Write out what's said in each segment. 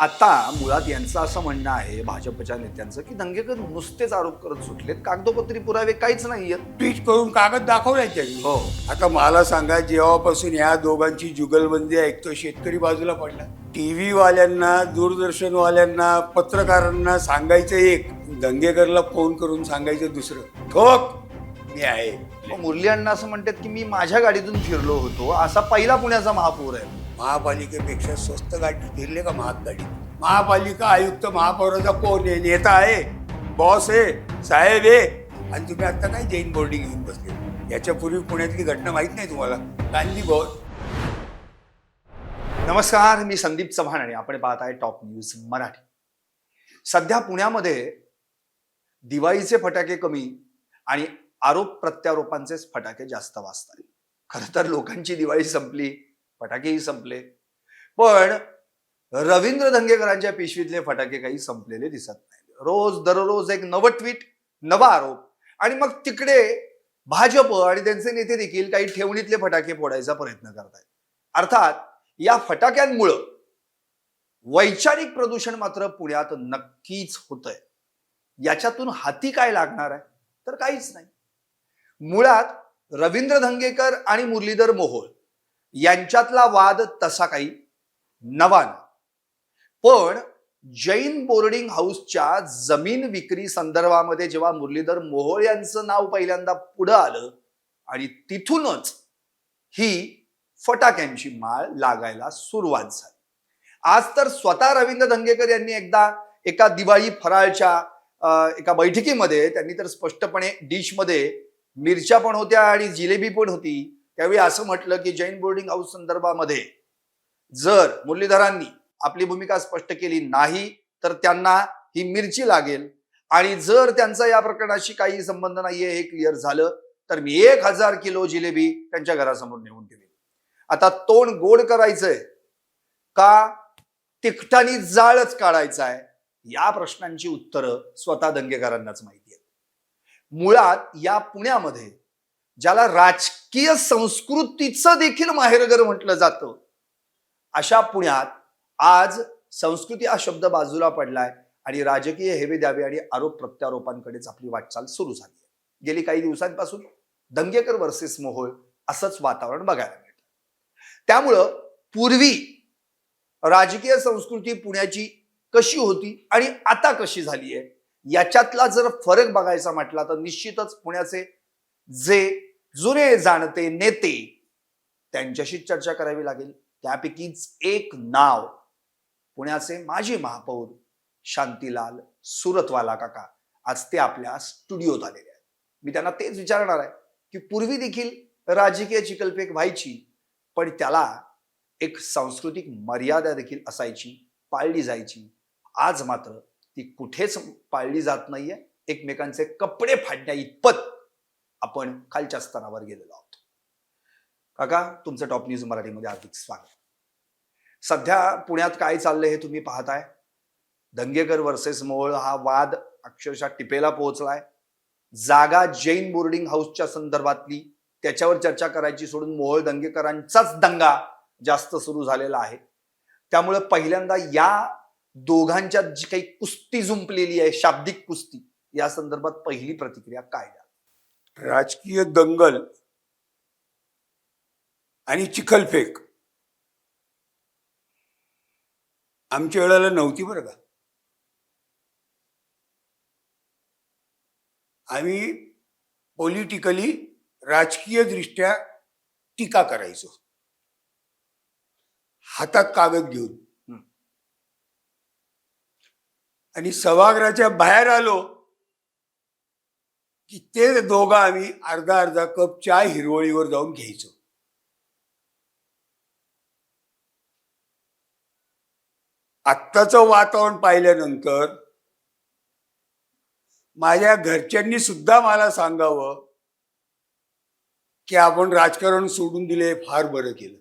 आता मुळात यांचं असं म्हणणं आहे भाजपच्या नेत्यांचं की दंगेकर नुसतेच आरोप करत सुटलेत कागदोपत्री पुरावे काहीच नाहीयेत. ट्विट करून कागद दाखवलाय त्यांनी. हो. आता मला सांगा जेव्हापासून ह्या दोघांची जुगलबंदी ऐकतो शेतकरी बाजूला पडला. टीव्ही वाल्यांना दूरदर्शन वाल्यांना पत्रकारांना सांगायचं एक दंगेकरला फोन करून सांगायचं दुसरं. ठोक मी आहे. मग मुरली अण्णा असं म्हणतात की मी माझ्या गाडीतून फिरलो होतो असा पहिला पुण्याचा महापौर आहे. महापालिकेपेक्षा स्वस्त गाडी फिरले का महाग गाडी महापालिका आयुक्त महापौराचा कोण आहे? नेता आहे. बॉस आहे. साहेब आहे. आणि तुम्ही आता काय जैन बोर्डिंग घेऊन बसले? याच्या पूर्वी पुण्यातली घटना माहीत नाही तुम्हाला? गांधी भवन. नमस्कार मी संदीप चव्हाण आणि आपण पाहत आहे टॉप न्यूज मराठी. सध्या पुण्यामध्ये दिवाळीचे फटाके कमी आणि आरोप प्रत्यारोपांचेच फटाके जास्त वाचतात खरं तर लोकांची दिवाळी संपली. फटाकेही संपले. पण रवींद्र धंगेकरांच्या पिशवीतले फटाके काही संपलेले दिसत नाही रोज दररोज एक नवं ट्विट नवा आरोप. आणि मग तिकडे भाजप आणि त्यांचे नेते देखील काही ठेवणीतले फटाके फोडायचा प्रयत्न करतायत. अर्थात या फटाक्यांमुळं वैचारिक प्रदूषण मात्र पुण्यात नक्कीच होतंय. याच्यातून हाती काय लागणार आहे? तर काहीच नाही. मुळात रवींद्र धंगेकर आणि मुरलीधर मोहोळ यांच्यातला वाद तसा काही नवा पण जैन बोर्डिंग हाऊसच्या जमीन विक्री संदर्भामध्ये जेव्हा मुरलीधर मोहोळ यांचं नाव पहिल्यांदा पुढं आलं आणि तिथूनच ही फटाक्यांची माळ लागायला सुरुवात झाली. आज तर स्वतः रवींद्र धंगेकर यांनी एकदा एका दिवाळी फराळच्या एका बैठकीमध्ये त्यांनी तर स्पष्टपणे डिशमध्ये मिरच्या पण होत्या आणि जिलेबी पण होती त्यावेळी असं म्हटलं की जैन बोर्डिंग हाऊस संदर्भामध्ये जर मुरलीधरांनी आपली भूमिका स्पष्ट केली नाही तर त्यांना ही मिरची लागेल. आणि जर त्यांचा या प्रकरणाशी काही संबंध नाहीये हे क्लिअर झालं तर मी एक हजार किलो जिलेबी त्यांच्या घरासमोर नेऊन दिली आता तोंड गोड करायचंय का? तिखटानी जाळच काढायचा आहे या प्रश्नांची उत्तरं स्वतः दंगेकरांनाच माहिती आहेत मुळात या पुण्यामध्ये ज्याला राजकीय संस्कृतीचं देखील माहेरघर म्हटलं जातं. अशा पुण्यात आज संस्कृती हा शब्द बाजूला पडलाय आणि राजकीय हेवे द्यावे आणि आरोप प्रत्यारोपांकडेच आपली वाटचाल सुरू झाली आहे. गेली काही दिवसांपासून दंगेकर वर्सेस मोहोळ असंच वातावरण बघायला मिळतं. त्यामुळं पूर्वी राजकीय संस्कृती पुण्याची कशी होती आणि आता कशी झाली आहे याच्यातला जर फरक बघायचा म्हटला तर निश्चितच पुण्याचे जे जुने जाणते नेते त्यांच्याशी चर्चा करावी लागेल. त्यापैकीच एक नाव पुण्याचे माजी महापौर शांतीलाल सुरतवाला काका आज ते आपल्या स्टुडिओत आलेले आहेत. मी त्यांना तेच विचारणार आहे की पूर्वी देखील राजकीय चिकलपेक व्हायची पण त्याला एक सांस्कृतिक मर्यादा देखील असायची पाळली जायची. आज मात्र ती कुठेच पाळली जात नाहीये. एकमेकांचे कपडे फाडण्या इतपत आपण खालच्या स्तरावर गेलेलो आहोत. काका तुमचं टॉप न्यूज मराठीमध्ये हार्दिक स्वागत. सध्या पुण्यात काय चाललंय हे तुम्ही पाहताय? दंगेकर वर्सेस मोहोळ हा वाद अक्षरशः टिपेला पोहोचलाय. जागा जैन बोर्डिंग हाऊसच्या संदर्भातली त्याच्यावर चर्चा करायची सोडून मोहोळ दंगेकरांचाच दंगा जास्त सुरू झालेला आहे. त्यामुळे पहिल्यांदा या दोघांच्यात जी काही कुस्ती जुंपलेली आहे शाब्दिक कुस्ती या संदर्भात पहिली प्रतिक्रिया काय द्याल राजकीय दंगल आणि चिखलफेक. आमच्या वेळेला नव्हती बरं का? आम्ही पॉलिटिकली राजकीय दृष्ट्या टीका करायचो. हातात कागद घेऊन. आणि सभागृहाच्या बाहेर आलो की ते दोघं आम्ही अर्धा अर्धा कप चहा हिरवळीवर जाऊन घ्यायचो. आत्ताचं वातावरण पाहिल्यानंतर माझ्या घरच्यांनी सुद्धा मला सांगावं की आपण राजकारण सोडून दिले फार बरं केलं.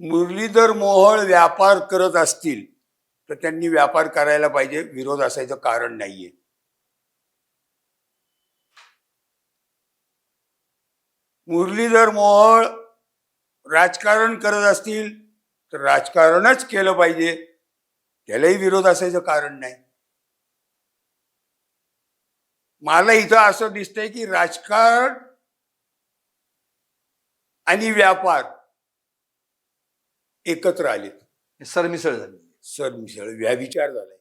मुरलीधर मोहोळ व्यापार करत असतील तर त्यांनी व्यापार करायला पाहिजे. विरोध असायचं कारण नाहीये. मुरलीधर मोहोळ राजकारण करत असतील तर राजकारणच केलं पाहिजे. त्यालाही विरोध असायचं कारण नाही. मला इथं असं दिसतंय की राजकारण आणि व्यापार एकत्र आलेत. सरमिसळ झाली. सरमिसळ व्याविचार झालाय.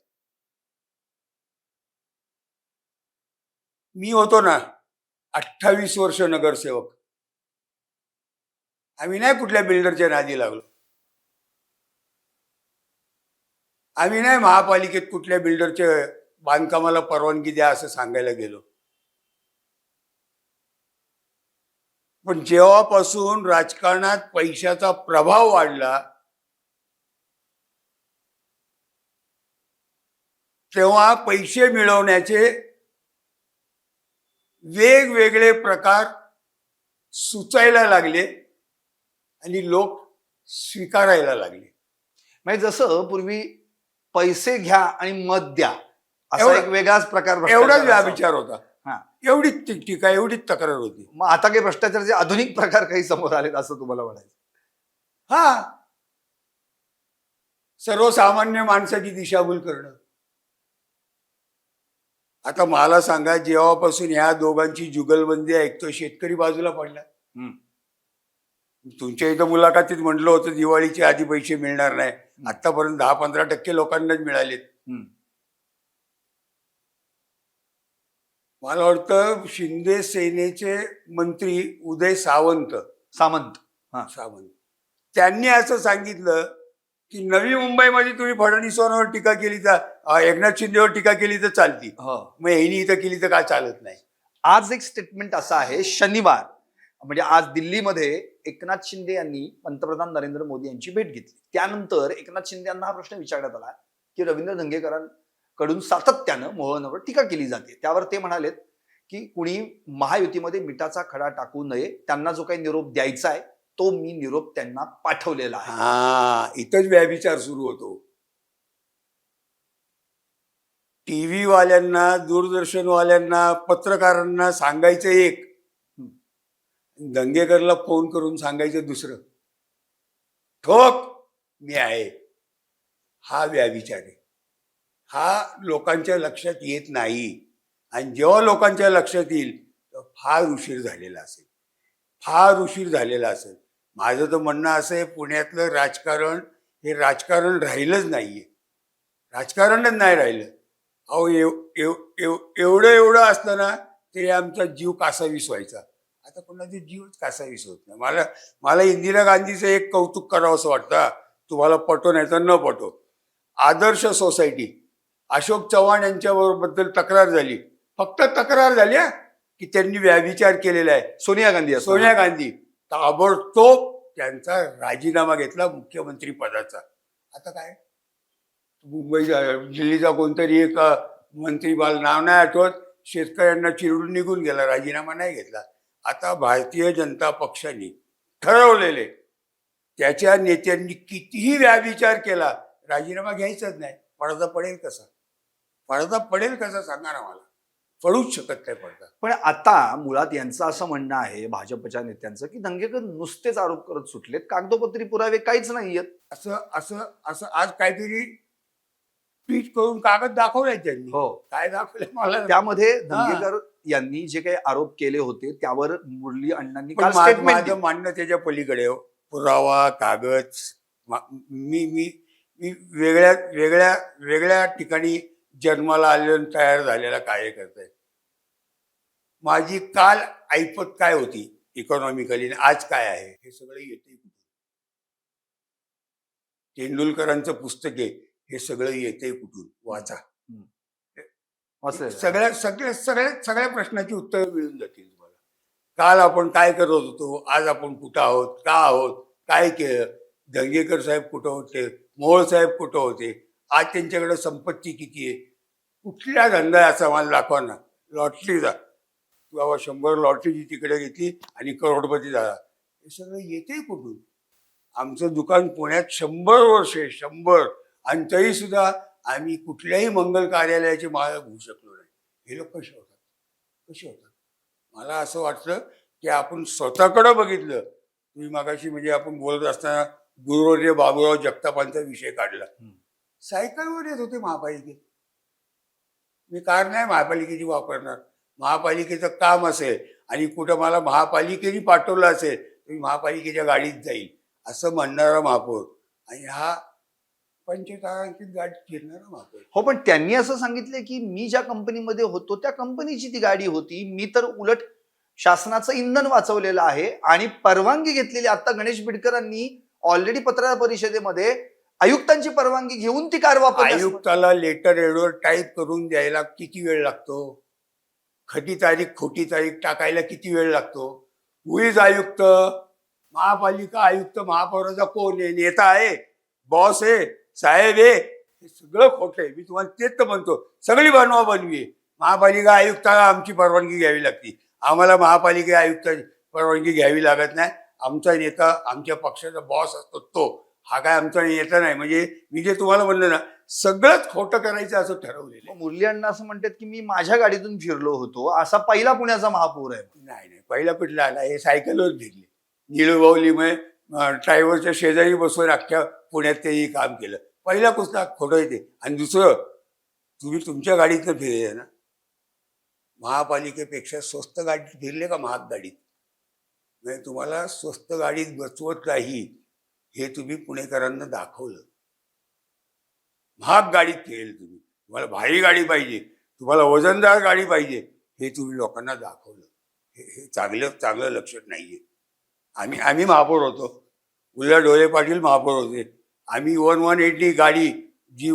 मी होतो ना अठ्ठावीस वर्ष नगरसेवक. आम्ही नाही कुठल्या बिल्डरच्या नादी लागलो. आम्ही नाही महापालिकेत कुठल्या बिल्डरच्या बांधकामाला परवानगी द्या असं सांगायला गेलो. पण जेव्हापासून राजकारणात पैशाचा प्रभाव वाढला तेव्हा पैसे मिळवण्याचे वेगवेगळे प्रकार सुचायला लागले आणि लोक स्वीकारायला लागले. म्हणजे जसं पूर्वी पैसे घ्या आणि मत द्या असा एक वेगळाच प्रकार एवढाच व्याविचार होता. हा. एवढीच टीका एवढीच तक्रार होती. मग आता काही भ्रष्टाचाराचे आधुनिक प्रकार काही समोर आलेत असं तुम्हाला म्हणायचं हा. सर्वसामान्य माणसाची दिशाभूल करणं. आता मला सांगा जेव्हापासून ह्या दोघांची जुगलबंदी ऐकतो शेतकरी बाजूला पडला. तुमच्या इथं मुलाखतीत म्हटलं होतं दिवाळीच्या आधी पैसे मिळणार नाही. आतापर्यंत दहा पंधरा टक्के लोकांनाच मिळालेत. मला वाटतं शिंदे सेनेचे मंत्री उदय सावंत. सामंत सावंत. त्यांनी असं सांगितलं की नवी मुंबईमध्ये तुम्ही फडणवीसांवर टीका केली तर एकनाथ शिंदेवर टीका केली तर चालती. हो. मग यांनी इथं केली तर काय चालत नाही? आज एक स्टेटमेंट असं आहे शनिवार. म्हणजे आज दिल्लीमध्ये एकनाथ शिंदे यांनी पंतप्रधान नरेंद्र मोदी यांची भेट घेतली. त्यानंतर एकनाथ शिंदे यांना हा प्रश्न विचारण्यात आला की रवींद्र धंगेकरांकडून सातत्यानं मोहनवर टीका केली जाते. त्यावर ते म्हणालेत की कुणी महायुतीमध्ये मिठाचा खडा टाकू नये त्यांना जो काही निरोप द्यायचा आहे तो मी निरोप त्यांना पाठवलेला आहे. हा इथंच व्याभिचार सुरू होतो. टीव्ही वाल्यांना दूरदर्शन वाल्यांना पत्रकारांना सांगायचं एक. दंगेकरला फोन करून सांगायचं दुसरं. ठोक मी आहे. हा व्याविचार आहे. हा लोकांच्या लक्षात येत नाही. आणि जेव्हा लोकांच्या लक्षात येईल तेव्हा फार उशीर झालेला असेल. फार उशीर झालेला असेल. माझं तर म्हणणं असं आहे पुण्यातलं राजकारण हे राजकारण राहिलंच नाहीये. राजकारणच नाही राहिलं. अहो एव एव एव एवढं एवढं असलं ना तरी आमचा जीव कासावीस व्हायचा. आता कोणाचा जीवच कासावीस होत नाही. मला मला इंदिरा गांधीचं एक कौतुक करावं असं वाटतं. तुम्हाला पटो नाही तर न पटो. आदर्श सोसायटी अशोक चव्हाण यांच्याबद्दल तक्रार झाली. फक्त तक्रार झाली की त्यांनी व्याविचार केलेला आहे. सोनिया गांधी. सोनिया गांधी. ताबडतोब त्यांचा राजीनामा घेतला मुख्यमंत्री पदाचा. आता काय? मुंबई दिल्लीचा कोणतरी एक मंत्री मला नाव नाही आठवत. शेतकऱ्यांना चिरडून निघून गेला राजीनामा नाही घेतला. आता भारतीय जनता पक्षाने ठरवलेले त्याच्या नेत्यांनी कितीही व्याविचार केला राजीनामा घ्यायचाच नाही. पडदा पडेल कसा? पडदा पडेल कसा सांगा ना मला? पडूच शकत नाही पडदा पण आता मुळात यांचं असं म्हणणं आहे भाजपच्या नेत्यांचं की दंगेकर नुसतेच आरोप करत सुटलेत कागदोपत्री पुरावे काहीच नाहीयेत. असं असं असं आज काहीतरी ट्विट करून कागद दाखवलाय त्यांनी. हो. काय दाखवलंय मला? त्यामध्ये दंगेकर यांनी जे काही आरोप केले होते त्यावर मुरली अण्णांनी पण काल मा- स्टेटमेंट माझं मानणं त्याच्या पलीकडे आहे. पुरावा कागद मा- मी मी मी वेगळ्या वेगळ्या वेगळ्या ठिकाणी जन्माला आलेला तयार झालेला कार्यकर्ता आहे. माझी काल ऐपत काय होती इकॉनॉमिकली आज काय आहे हे सगळं येते कुठून? तेंडुलकरांचं पुस्तक आहे हे सगळं येते कुठून? वाचा. सगळ्या सगळ्या सगळ्या सगळ्या प्रश्नाची उत्तरं मिळून जातील तुम्हाला. काल आपण काय करत होतो? आज आपण कुठं आहोत? का आहोत? काय केलं? दंगेकर साहेब कुठं होते? मोहोळ साहेब कुठं होते? आज त्यांच्याकडे संपत्ती किती आहे? कुठला धंदा आहे असा मला दाखवा ना? लॉटरीचा बाबा शंभर लॉटरीची तिकडे घेतली आणि करोडपती झाला. हे सगळं येते कुठून? आमचं दुकान पुण्यात शंभर वर्ष आहे शंभर. आणि तरी सुद्धा आम्ही कुठल्याही मंगल कार्यालयाचे मालक होऊ शकलो नाही. हे लोक कसे होतात? कसे होतात? मला असं वाटतं की आपण स्वतःकडं बघितलं. तुम्ही मागाशी म्हणजे आपण बोलत असताना गुरुवर्य बाबूराव जगतापांचा विषय काढला. सायकलवर येत होते महापालिकेत. मी कार नाही महापालिकेची वापरणार. महापालिकेचं काम असेल आणि कुठं मला महापालिकेने पाठवलं असेल तर मी महापालिकेच्या गाडीत जाईल असं म्हणणारा महापौर. आणि हा पंचतारांकित गाडी फिरणारा महापौर. हो पण त्यांनी असं सांगितलं की मी ज्या कंपनीमध्ये होतो त्या कंपनीची ती गाडी होती. मी तर उलट शासनाचं इंधन वाचवलेलं आहे आणि परवानगी घेतलेली. आता गणेश बिडकरांनी ऑलरेडी पत्रकार परिषदेमध्ये आयुक्तांची परवानगी घेऊन ती कारवा आयुक्ताला लेटर एडवर टाईप करून द्यायला किती वेळ लागतो? खटी तारीख खोटी तारीख टाकायला किती वेळ लागतो? हुईज आयुक्त? महापालिका आयुक्त महापौराचा कोण आहे? नेता आहे? बॉस आहे? साहेब आहे? हे सगळं खोटं आहे. मी तुम्हाला तेच तर म्हणतो. सगळी बनवा बनवी. महापालिका आयुक्ताला आमची परवानगी घ्यावी लागते. आम्हाला महापालिका आयुक्ताची परवानगी घ्यावी लागत नाही. आमचा नेता आमच्या पक्षाचा बॉस असतो तो. हा काय आमचा नेता नाही. म्हणजे मी जे तुम्हाला म्हणलं ना सगळंच खोटं करायचं असं ठरवलेलं आहे. मग मुरली अण्णा असं म्हणतात की मी माझ्या गाडीतून फिरलो होतो. असा पहिला पुण्याचा महापौर आहे नाही नाही. पहिला कुठला? आला हे सायकलवर फिरले. निळूबावलीमुळे ड्रायव्हरच्या शेजारी बसून अख्ख्या पुण्यात तेही काम केलं. पहिला कुठला? खोटं येते आणि दुसरं तुम्ही तुमच्या गाडीतनं फिरले ना महापालिकेपेक्षा स्वस्त गाडीत फिरले का महाग गाडीत म्हणजे तुम्हाला स्वस्त गाडीत बसवत नाही. हे तुम्ही पुणेकरांना दाखवलं. महाग गाडीत केलं तुम्ही. तुम्हाला भारी गाडी पाहिजे. तुम्हाला वजनदार गाडी पाहिजे. हे तुम्ही लोकांना दाखवलं. हे हे चांगलं चांगलं लक्षात नाहीये. आम्ही आम्ही महापौर होतो. उल्हा डोळे पाटील महापौर होते. आम्ही वन वन एटी गाडी जी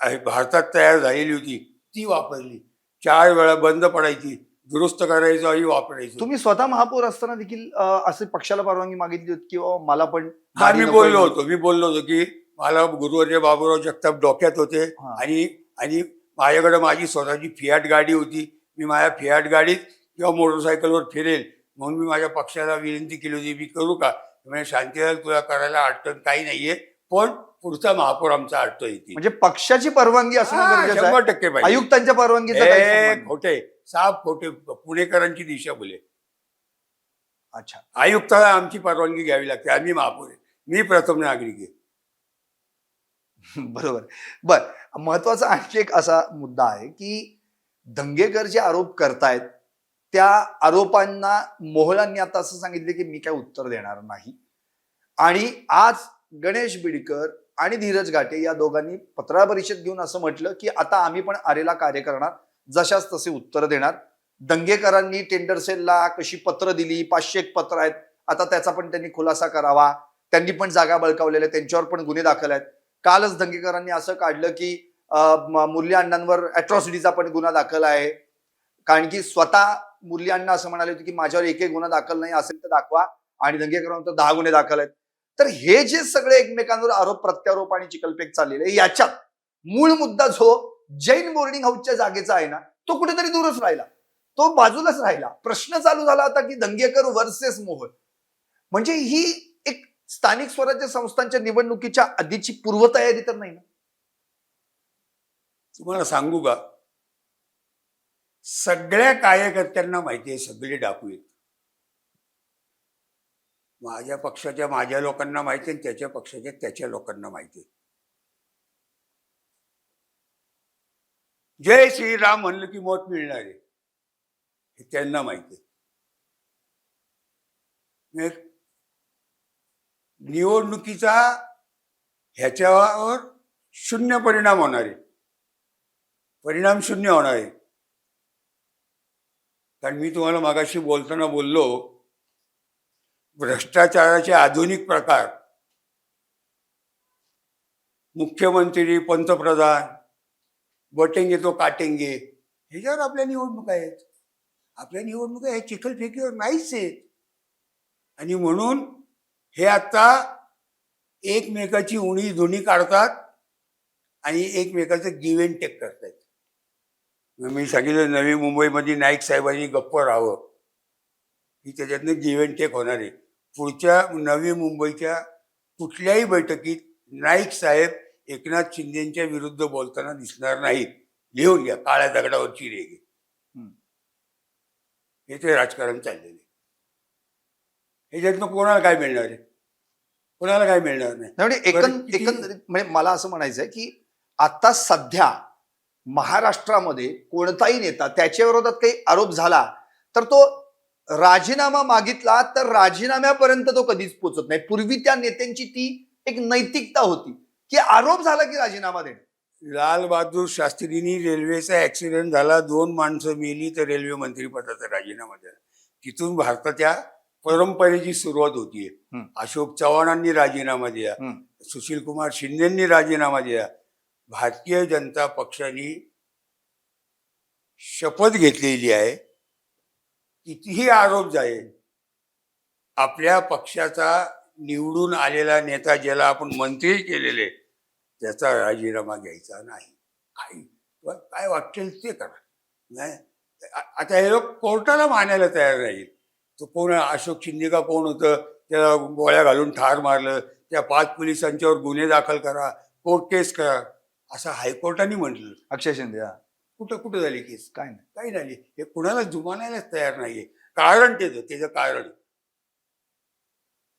आहे भारतात तयार झालेली होती ती वापरली. चार वेळा बंद पडायची. दुरुस्त करायचो आणि वापरायचो. तुम्ही स्वतः महापौर असताना देखील अं, असे पक्षाला परवानगी मागितली होती की "अं, मला पण हा गाडी मी नको बोललो आहे." होतो मी बोललो होतो की मला गुरुवर्य बाबूराव जगताप डोक्यात होते हा. आणि आणि माझ्याकडे माझी स्वतःची फियाट गाडी होती. मी माझ्या फियाट गाडीत किंवा मोटरसायकलवर फिरेल म्हणून मी माझ्या पक्षाला विनंती केली होती मी करू का? म्हणजे शांतीलाल तुला करायला अडचण काही नाहीये पण पुढचा महापौर आमचा अडचण येते म्हणजे पक्षाची परवानगी असणं शंभर टक्के पाहिजे. आयुक्तांच्या परवानगीचा काही संबंध नाही. खोटे. साफ खोटे पुणेकरांची दिशा बोले. अच्छा. आयुक्ताला आमची परवानगी घ्यावी लागते. आम्ही महापौर मी प्रथम नागरिक आहे. बरोबर. बर. महत्त्वाचा आणखी एक असा मुद्दा आहे की दंगेकर जे आरोप करतायत त्या आरोपांना मोहलांनी आता असं सांगितले की मी काय उत्तर देणार नाही. आणि आज गणेश बिडकर आणि धीरज घाटे या दोघांनी पत्रकार परिषद घेऊन असं म्हटलं की आता आम्ही पण आरेला कार्य करणार. जशाच तसे उत्तर देणार. दंगेकरांनी टेंडर सेलला कशी पत्र दिली? पाचशे एक पत्र आहेत. आता त्याचा पण त्यांनी खुलासा करावा. त्यांनी पण जागा बळकावलेल्या आहेत, त्यांच्यावर पण गुन्हे दाखल आहेत. कालच दंगेकरांनी असं काढलं की मुरली अण्णांवर अॅट्रॉसिटीचा पण गुन्हा दाखल आहे. कारण की स्वतः मुरली अण्णा असं म्हणाले होते की माझ्यावर एकही गुन्हा दाखल नाही असेल तर दाखवा. आणि दंगेकरांवर दहा गुन्हे दाखल आहेत. तर हे जे सगळे एकमेकांवर आरोप प्रत्यारोप आणि चिकलपेक चाललेले याच्यात मूळ मुद्दा जो जैन बोर्डिंग हाऊसच्या जागेचा आहे ना तो कुठेतरी दूरच राहिला. तो बाजूलाच राहिला. प्रश्न चालू झाला आता की दंगेकर वर्सेस मोहोळ. म्हणजे ही एक स्थानिक स्वराज्य संस्थांच्या निवडणुकीच्या आधीची पूर्वतयारी तर नाही ना? तुम्हाला सांगू का? सगळ्या कार्यकर्त्यांना माहिती आहे सगळे डाकू आहेत. माझ्या पक्षाच्या माझ्या लोकांना माहिती आहे त्याच्या पक्षाच्या त्याच्या लोकांना माहिती आहे. जय श्रीराम म्हणलं की मत मिळणार आहे. हे त्यांना माहिती आहे. निवडणुकीचा ह्याच्यावर शून्य परिणाम होणार आहे. परिणाम शून्य होणार आहे. कारण मी तुम्हाला मागाशी बोलताना बोललो भ्रष्टाचाराचे आधुनिक प्रकार. मुख्यमंत्री पंतप्रधान बटेंगे तो काटेंगे. ह्याच्यावर आपल्या निवडणुका आहेत. आपल्या निवडणुका ह्या चिखलफेकीवर नाहीच आहेत. आणि म्हणून हे आता एकमेकाची उणी धुणी काढतात आणि एकमेकाचं गिव्ह अँड टेक करतायत. मी सांगितलं नवी मुंबईमध्ये नाईक साहेबांनी गप्प राहावं. की त्याच्यातनं गिव्ह अँड टेक होणार आहे. पुढच्या नवी मुंबईच्या कुठल्याही बैठकीत नाईक साहेब एकनाथ शिंदेच्या विरुद्ध बोलताना दिसणार नाहीत. लिहून घ्या काळ्या दगडावरची रेग. हे ते राजकारण चाललेले ह्याच्यातनं कोणाला काय मिळणार आहे? कोणाला काय मिळणार नाही? म्हणजे एकं बरं, किती- एकंदरीत म्हणजे मला असं म्हणायचं आहे की आता सध्या महाराष्ट्रामध्ये कोणताही नेता त्याच्या विरोधात काही आरोप झाला तर तो राजीनामा मागितला तर राजीनाम्यापर्यंत तो कधीच पोचत नाही. पूर्वी त्या नेत्यांची ती एक नैतिकता होती. की आरोप झाला की राजीनामा देणे? लाल बहादूर शास्त्रींनी रेल्वेचा ऍक्सिडेंट झाला दोन माणसं मेली तर रेल्वे मंत्रीपदाचा राजीनामा दिला. तिथून भारताच्या परंपरेची सुरुवात होतीये. अशोक चव्हाणांनी राजीनामा दिला. सुशील कुमार शिंदेंनी राजीनामा दिला. भारतीय जनता पक्षाने शपथ घेतलेली आहे. कितीही आरोप जाईल आपल्या पक्षाचा निवडून आलेला नेता ज्याला आपण मंत्री केलेले त्याचा राजीनामा घ्यायचा नाही. काही. काय वाटेल ते करा. नाही. आता हे लोक कोर्टाला मानायला तयार नाही तो कोण अशोक शिंदे का कोण होतं? त्याला गोळ्या घालून ठार मारलं. त्या पाच पोलिसांच्यावर गुन्हे दाखल करा. कोर्ट केस करा. असं हायकोर्टाने म्हटलं. अक्षय शिंदे हा. कुठं कुठं झाली केस? काय नाही. काही नाही. हे कुणाला जुमानायलाच तयार नाहीये. कारण त्याचं त्याचं कारण.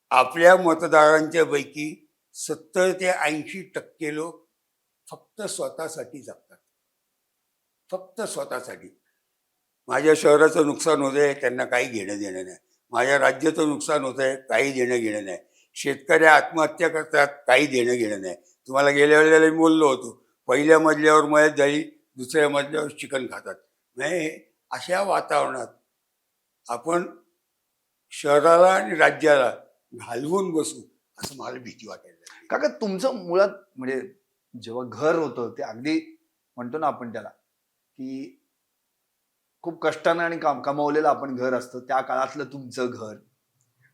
आपल्या मतदारांच्या पैकी सत्तर ते ऐंशी टक्के लोक फक्त स्वतःसाठी जगतात. फक्त स्वतःसाठी. माझ्या शहराचं नुकसान होत आहे त्यांना काही घेणं देणं नाही. माझ्या राज्याचं नुकसान होत आहे काही देणं घेणं नाही. शेतकरी आत्महत्या करतात काही देणं घेणं नाही. तुम्हाला गेल्या वेळेला मी बोललो होतो पहिल्या मजल्यावर मयत झाली दुसऱ्या मजल्यावर चिकन खातात. नाही अशा वातावरणात आपण शहराला आणि राज्याला घालवून बसू. असं मला भीती वाटायला लागली. काका तुमचं मुळात म्हणजे जेव्हा घर होतं ते अगदी म्हणतो ना आपण त्याला की खूप कष्टानं आणि काम कमावलेलं आपण घर असतं त्या काळातलं तुमचं घर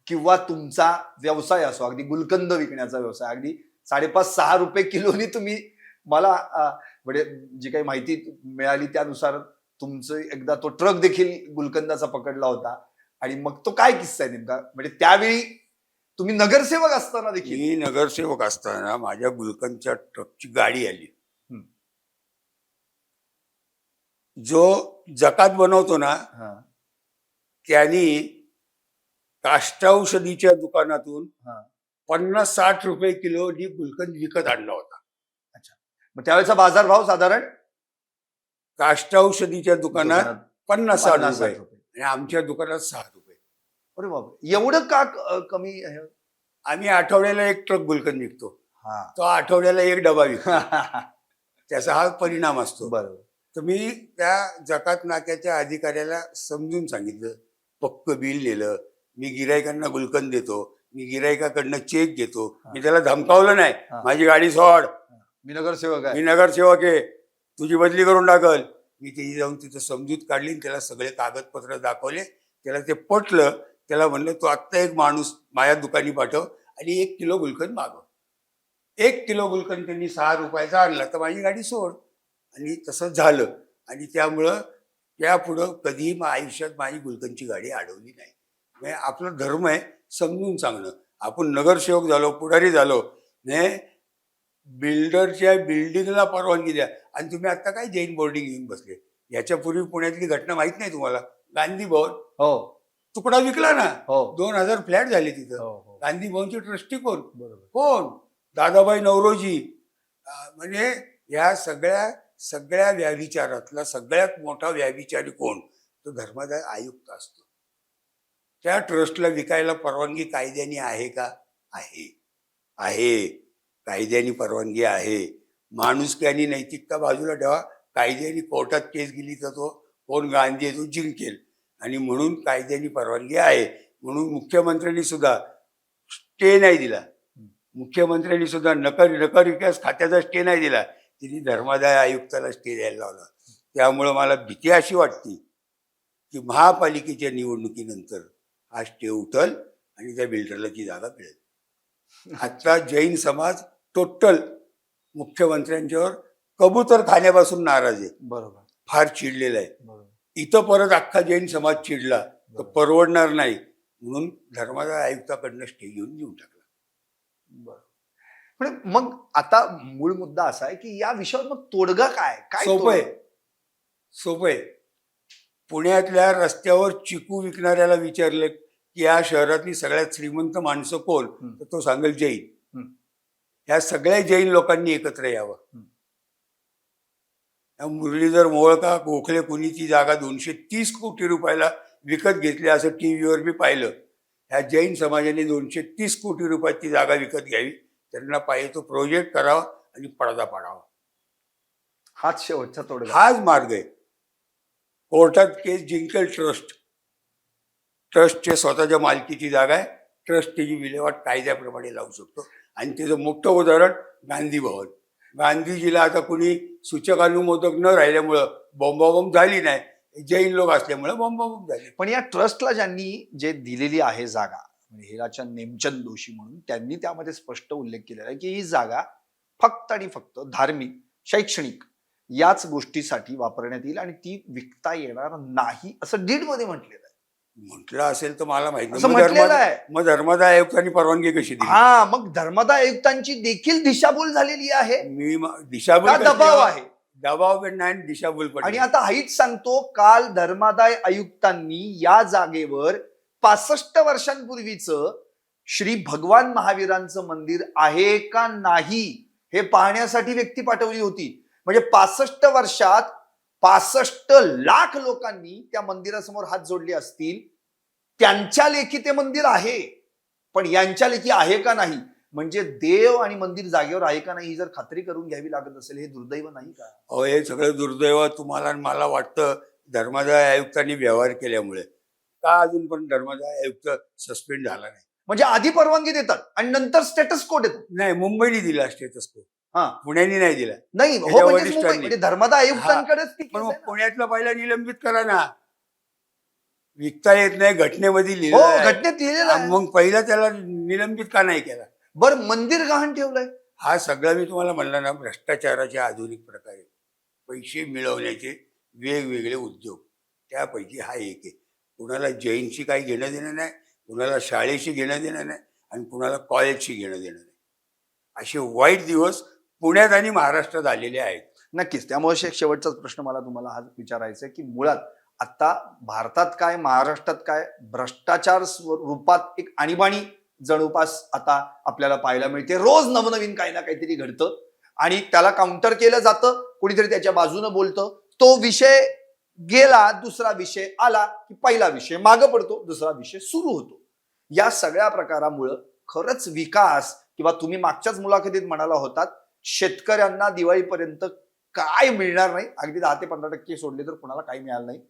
किंवा तुमचा व्यवसाय असो अगदी गुलकंद विकण्याचा व्यवसाय अगदी साडेपाच सहा रुपये किलोनी तुम्ही मला म्हणजे जी काही माहिती मिळाली त्यानुसार तुमचं एकदा तो ट्रक देखील गुलकंदाचा पकडला होता आणि मग तो काय किस्सा आहे नेमका म्हणजे त्यावेळी तुम्ही नगरसेवक असताना देखील. मी नगरसेवक असताना माझ्या गुलकंदच्या ट्रकची गाडी आली. हम्म. जो जकात बनवतो ना हा. त्यांनी काष्टौषधीच्या दुकानातून हा. पन्नास साठ रुपये किलोनी गुलकंद विकत आणला होता. मग त्यावेळेचा बाजारभाव साधारण? काष्टौषधीच्या दुकानात पन्नास साठ पन्नास रुपये. साठ रुपये. आणि आमच्या दुकानात सहा रुपये. अरे बापरे एवढं का क- कमी आहे? आम्ही आठवड्याला एक ट्रक गुलकंद विकतो. हा. तो आठवड्याला एक डबा विकतो. त्याचा हा परिणाम असतो. बरोबर. तर मी त्या जकात नाक्याच्या अधिकाऱ्याला समजून सांगितलं. पक्क बिल नेलं. मी गिरायकांना गुलकंद देतो. मी गिरायकाकडनं चेक घेतो. मी त्याला धमकावलं नाही. हा. माझी गाडी सोड. मी नगरसेवक मी आहे नगरसेवक आहे. तुझी बदली करून टाकल. मी तिथे जाऊन तिथं समजूत काढली आणि त्याला सगळे कागदपत्र दाखवले. त्याला ते पटलं. त्याला म्हणलं तू आत्ता एक माणूस माझ्या दुकानी पाठव आणि एक किलो गुलकंद मागव. एक किलो गुलकंद त्यांनी सहा रुपयाचा आणला तर माझी गाडी सोड. आणि तसं झालं. आणि त्यामुळं त्यापुढं कधीही मग आयुष्यात माझी गुलकंदची गाडी अडवली नाही. म्हणजे आपला धर्म आहे समजून सांगणं. आपण नगरसेवक झालो पुढारी झालो ने बिल्डरच्या बिल्डिंगला परवानगी द्या. आणि तुम्ही आता काय जैन बोर्डिंग घेऊन बसले? याच्यापूर्वी पुण्यातली घटना माहीत नाही तुम्हाला? गांधी भवन? हो. तुकडा विकला ना? हो. दोन हजार फ्लॅट झाले तिथं. हो हो. गांधी भवनचे ट्रस्टी कोण? बरोबर. कोण? दादाबाई नवरोजी. अं, म्हणजे या सगळ्या सगळ्या व्याविचारातला सगळ्यात मोठा व्याविचारी कोण? तो धर्मादाय आयुक्त असतो. त्या ट्रस्टला विकायला परवानगी कायद्याने आहे का? आहे. आहे. कायद्याने परवानगी आहे. माणुसकी आणि नैतिकता बाजूला ठेवा. कायद्याने कोर्टात केस गेली तर तो कोण गांधी आहे तो जिंकेल. आणि म्हणून कायद्याने परवानगी आहे. म्हणून मुख्यमंत्र्यांनी सुद्धा स्टे नाही दिला. मुख्यमंत्र्यांनी सुद्धा नकर नकर विकास खात्याचा स्टे नाही दिला. तिने धर्मादाय आयुक्ताला स्टे द्यायला लावला. त्यामुळं मला भीती अशी वाटते की महापालिकेच्या निवडणुकीनंतर हा स्टे उठल आणि त्या बिल्डरला ती जागा मिळेल. आता जैन समाज टोटल मुख्यमंत्र्यांच्यावर कबूतर खाण्यापासून नाराज आहे. बरोबर. फार चिडलेला आहे. बरोबर. इथं परत अख्खा जैन समाज चिडला तर. परवडणार नाही. म्हणून धर्मादाय आयुक्ताकडनं स्टे घेऊन देऊन टाकला. पण मग आता मूळ मुद्दा असा आहे की या विषयावर मग तोडगा काय? काय सोपं आहे? सोपं आहे. पुण्यातल्या रस्त्यावर चिकू विकणाऱ्याला विचारलं की या शहरातली सगळ्यात श्रीमंत माणसं कोण. तर तो सांगेल जैन. ह्या सगळ्या जैन लोकांनी एकत्र यावं. मुरलीधर मोहोळका गोखले कुणी ती जागा दोनशे तीस कोटी रुपयाला विकत घेतली असं टी व्हीवर मी पाहिलं. ह्या जैन समाजाने दोनशे तीस कोटी रुपयात ती जागा विकत घ्यावी. त्यांना पाहिजे तो प्रोजेक्ट करावा आणि पडदा पाडावा. हाच शेवटचा तोडगा. हाच मार्ग आहे. कोर्टात केस जिंकेल ट्रस्ट ट्रस्टच्या स्वतःच्या मालकीची जागा आहे. ट्रस्ट त्याची विल्हेवाट कायद्याप्रमाणे लावू शकतो. आणि त्याचं मोठं उदाहरण गांधी भवन. गांधीजीला आता कुणी सूचकानुमोदक न राहिल्यामुळं बॉम्बाबॉम्ब झाली नाही. जैन लोक असल्यामुळे बॉम्बाबॉम्ब झाली पण या ट्रस्टला ज्यांनी जे दिलेली आहे जागा म्हणजे नेमचंद दोषी म्हणून त्यांनी त्यामध्ये स्पष्ट उल्लेख केलेला आहे की ही जागा फक्त आणि फक्त धार्मिक शैक्षणिक याच गोष्टीसाठी वापरण्यात येईल आणि ती विकता येणार नाही असं डीडमध्ये म्हटलेलं आहे. म्हटलं असेल तर मला माहिती असं नाही. मग म्हटलेलं धर्मदाय आयुक्तांनी परवानगी कशी दिली हा मग धर्मदा आयुक्तांची देखील दिशाभूल झालेली आहे मी म- दिशाभूल का दबाव? आहे दबाव पण नाही आणि दिशाभूल पण आणि नाही. आता हाईट सांगतो काल धर्मादाय आयुक्तांनी या जागेवर पासष्ट वर्षांपूर्वीच श्री भगवान महावीरांचं मंदिर आहे का नाही हे पाहण्यासाठी व्यक्ती पाठवली होती म्हणजे पासष्ट वर्षात पासष्ट लाख लोकांनी त्या मंदिरासमोर हात जोडले असतील. त्यांच्या लेखी ते मंदिर आहे. पण यांच्या लेखी आहे का नाही? म्हणजे देव आणि मंदिर जागेवर आहे का नाही ही जर खात्री करून घ्यावी लागत असेल हे दुर्दैव नाही का? अहो हे सगळं दुर्दैव तुम्हाला आणि मला वाटतं धर्मादाय आयुक्तांनी व्यवहार केल्यामुळे. का अजून पण धर्मादाय आयुक्त सस्पेंड झाला नाही? म्हणजे आधी परवानगी देतात आणि नंतर स्टेटस कोड देतात. नाही मुंबईने दिला स्टेटस को हा. पुण्याने नाही दिला. नाही हो म्हणजे वरिष्ठांनी. म्हणजे धर्मादा आयुक्तांकडेच ती पण case मग आहे ना. पुण्यातला पहिला निलंबित करा ना. विकता येत नाही घटनेमध्ये हो लिहिलं आहे. घटनेत लिहिलेलं आहे. मग पहिला त्याला निलंबित का नाही केला? बर मंदिर गहाण ठेवलंय. हा सगळा मी तुम्हाला म्हणलं ना भ्रष्टाचाराचे आधुनिक प्रकार. पैसे मिळवण्याचे वेगवेगळे उद्योग. त्यापैकी हा एक आहे. कुणाला जैनशी काही घेणं देणं नाही कुणाला शाळेशी घेणं देणं नाही आणि कुणाला कॉलेजशी घेणं देणं नाही. असे वाईट दिवस पुण्यात आणि महाराष्ट्रात आलेले आहेत. नक्कीच. त्यामुळे शेवटचाच प्रश्न मला तुम्हाला हा विचारायचा आहे की मुळात आता भारतात काय महाराष्ट्रात काय भ्रष्टाचार स्व- रूपात एक आणीबाणी जणूपास आता आपल्याला पाहायला मिळते. रोज नवनवीन काही ना काहीतरी घडतं आणि त्याला काउंटर केलं जातं कोणीतरी त्याच्या बाजूनं बोलतं. तो विषय गेला दुसरा विषय आला की पहिला विषय मागं पडतो दुसरा विषय सुरू होतो. या सगळ्या प्रकारामुळं खरंच विकास किंवा तुम्ही मागच्याच मुलाखतीत म्हणाला होतात शेतकऱ्यांना दिवाळीपर्यंत काय मिळणार नाही? अगदी दहा ते पंधरा टक्के सोडले तर कुणाला काही मिळालं नाही.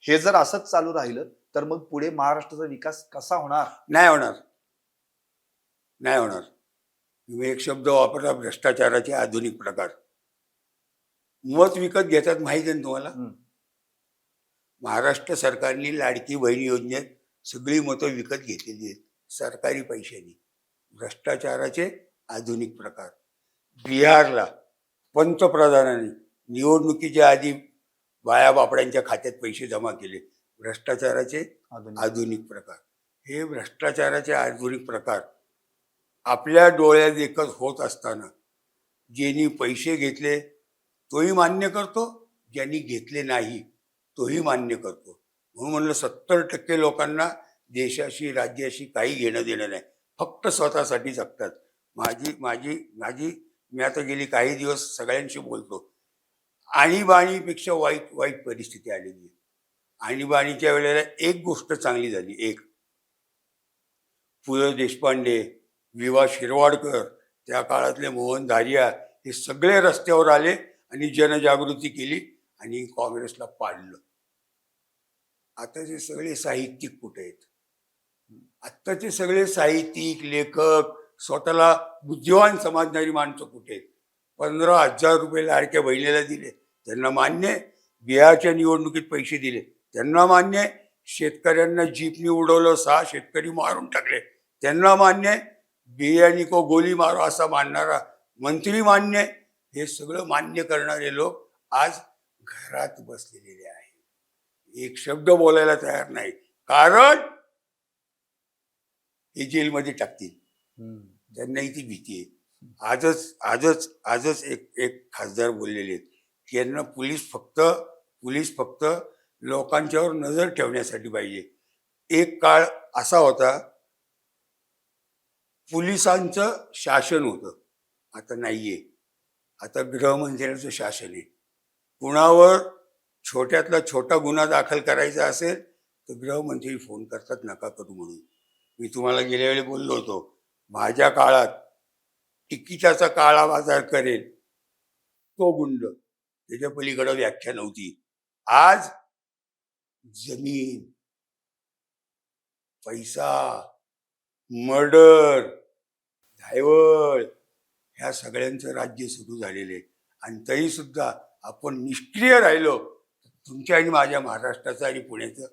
हे जर असंच चालू राहिलं तर मग पुढे महाराष्ट्राचा विकास कसा होणार? नाही होणार. नाही होणार. तुम्ही एक शब्द वापरला भ्रष्टाचाराचे आधुनिक प्रकार. मत विकत घेतात माहिती आहे ना तुम्हाला. महाराष्ट्र सरकारने लाडकी बहीण योजनेत सगळी मतं विकत घेतलेली आहेत सरकारी पैशांनी. भ्रष्टाचाराचे आधुनिक प्रकार. बिहारला पंतप्रधानांनी निवडणुकीच्या आधी बाया बापड्यांच्या खात्यात पैसे जमा केले. भ्रष्टाचाराचे आधुनिक. प्रकार. हे भ्रष्टाचाराचे आधुनिक प्रकार आपल्या डोळ्यात देखत होत असताना ज्यांनी पैसे घेतले तोही मान्य करतो. ज्यांनी घेतले नाही तोही मान्य करतो. म्हणून म्हणलं सत्तर टक्के लोकांना देशाशी राज्याशी काही घेणं देणं नाही. फक्त स्वतःसाठी जगतात. माझी माझी माझी मी आता गेली काही दिवस सगळ्यांशी बोलतो. आणीबाणीपेक्षा वाईट वाईट परिस्थिती आलेली आहे. आणीबाणीच्या वेळेला एक गोष्ट चांगली झाली एक. पु ल देशपांडे विवा शिरवाडकर त्या काळातले मोहन धारिया हे सगळे रस्त्यावर आले आणि जनजागृती केली आणि काँग्रेसला पाडलं. आताचे सगळे साहित्यिक कुठे आहेत? आत्ताचे सगळे साहित्यिक लेखक स्वतःला बुद्धिवान समजणारी माणसं कुठे? पंधरा हजार रुपये लाडक्या बहिणीला दिले. त्यांना मान्य बिहारच्या निवडणुकीत पैसे दिले. त्यांना मान्य शेतकऱ्यांना जीपनी उडवलं सहा शेतकरी मारून टाकले. त्यांना मान्य बियाणी को गोली मारो असा मानणारा मंत्री मान्य हे सगळं मान्य करणारे लोक आज घरात बसलेले आहेत. एक शब्द बोलायला तयार नाही. कारण हे जेलमध्ये टाकतील. हम्म. ती भीती आहे. आजच आजच आजच एक एक खासदार बोललेले आहेत की यांना पोलीस फक्त पोलीस फक्त लोकांच्यावर नजर ठेवण्यासाठी पाहिजे. एक काळ असा होता पोलिसांचं शासन होतं. आता नाहीये. आता गृहमंत्र्यांचं शासन आहे. कुणावर छोट्यातला छोटा गुन्हा दाखल करायचा असेल तर गृहमंत्री फोन करतात नका करू म्हणून. मी तुम्हाला गेल्या वेळी बोललो होतो माझ्या काळात तिकिटाचा काळा बाजार करेल तो गुंड. त्याच्या पलीकडं व्याख्या नव्हती. आज जमीन पैसा मर्डर धायवळ ह्या सगळ्यांचं राज्य सुरू झालेले आणि तरी सुद्धा आपण निष्क्रिय राहिलो तर तुमच्या आणि माझ्या महाराष्ट्राचं आणि पुण्याचं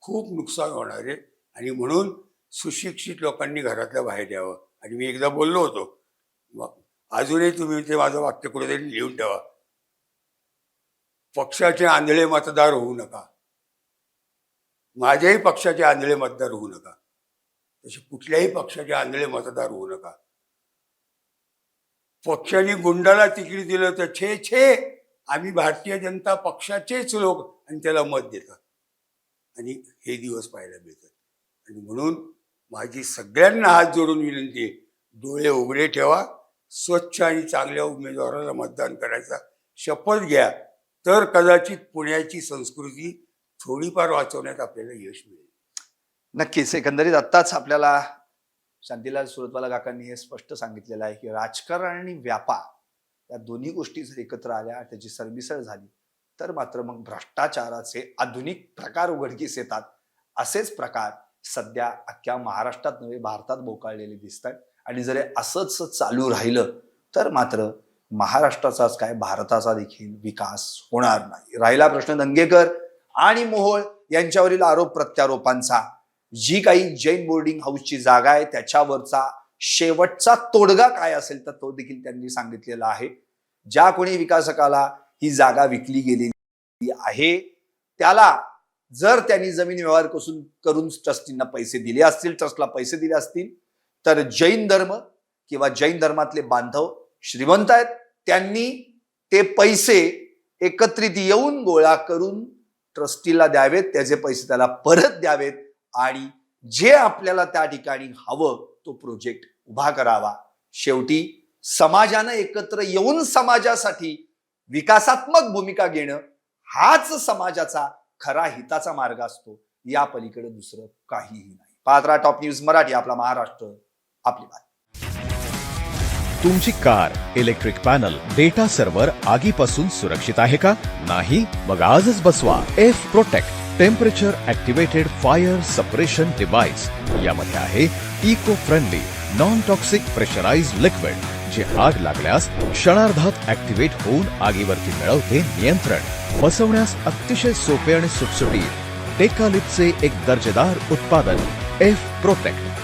खूप नुकसान होणार आहे. आणि म्हणून सुशिक्षित लोकांनी घरातल्या बाहेर यावं. आणि मी एकदा बोललो होतो अजूनही तुम्ही ते माझं वाक्य कुठेतरी लिहून ठेवा. पक्षाचे आंधळे मतदार होऊ नका. माझ्याही पक्षाचे आंधळे मतदार होऊ नका. तसे कुठल्याही पक्षाचे आंधळे मतदार होऊ नका. पक्षाने गुंडाला तिकीट दिलं तर छे छे आम्ही भारतीय जनता पक्षाचेच लोक आणि त्याला मत देतात. आणि हे दिवस पाहायला मिळतात. आणि म्हणून माझी सगळ्यांना हात जोडून विनंती आहे डोळे उघडे ठेवा स्वच्छ आणि चांगल्या उमेदवाराला मतदान करायचा शपथ घ्या. तर कदाचित पुण्याची संस्कृती थोडीफार वाचवण्यात आपल्याला यश मिळेल. नक्कीच. एकंदरीत आत्ताच आपल्याला शांतीलाल सुरतवाला काकांनी हे स्पष्ट सांगितलेलं आहे की राजकारण आणि व्यापार या दोन्ही गोष्टी जर एकत्र आल्या त्याची सरमिसळ झाली तर मात्र मग भ्रष्टाचाराचे आधुनिक प्रकार उघडकीस येतात. असेच प्रकार सध्या अख्ख्या महाराष्ट्रात नव्हे भारतात बोकाळलेले दिसत आहेत आणि जर असंच चालू राहिलं तर मात्र महाराष्ट्राचाच काय भारताचा देखील विकास होणार नाही. राहिला प्रश्न दंगेकर आणि मोहोळ यांच्यावरील आरोप प्रत्यारोपांचा. जी काही जैन बोर्डिंग हाऊसची जागा आहे त्याच्यावरचा शेवटचा तोडगा काय असेल तर तो देखील त्यांनी सांगितलेला आहे. ज्या कोणी विकासकाला ही जागा विकली गेलेली आहे त्याला जर त्यांनी जमीन व्यवहार कसून करून ट्रस्टींना पैसे दिले असतील ट्रस्टला पैसे दिले असतील तर जैन धर्म किंवा जैन धर्मातले बांधव श्रीमंत आहेत. त्यांनी ते पैसे एकत्रित येऊन गोळा करून ट्रस्टीला द्यावेत. त्याचे पैसे त्याला परत द्यावेत आणि जे आपल्याला त्या ठिकाणी हवं तो प्रोजेक्ट उभा करावा. शेवटी समाजानं एकत्र येऊन समाजासाठी विकासात्मक भूमिका घेणं हाच समाजाचा खरा हिताचा मार्ग असतो. या पलीकडे दुसरं काहीही नाही. पात्रा टॉप न्यूज मराठी आपला महाराष्ट्र आपली बात तुमची car electric panel data server आगीपासून सुरक्षित आहे का? नाही मग आजच बसवा. F protect temperature activated fire suppression device यामध्ये आहे eco friendly non toxic pressurise liquid जे आग लागल्यास क्षणार्धात ऍक्टिव्हेट होऊन आगीवरती मिळवते नियंत्रण. बसवण्यास अतिशय सोपे आणि सुटसुटीत टेकालिपचे एक दर्जेदार उत्पादन एफ प्रोटेक्ट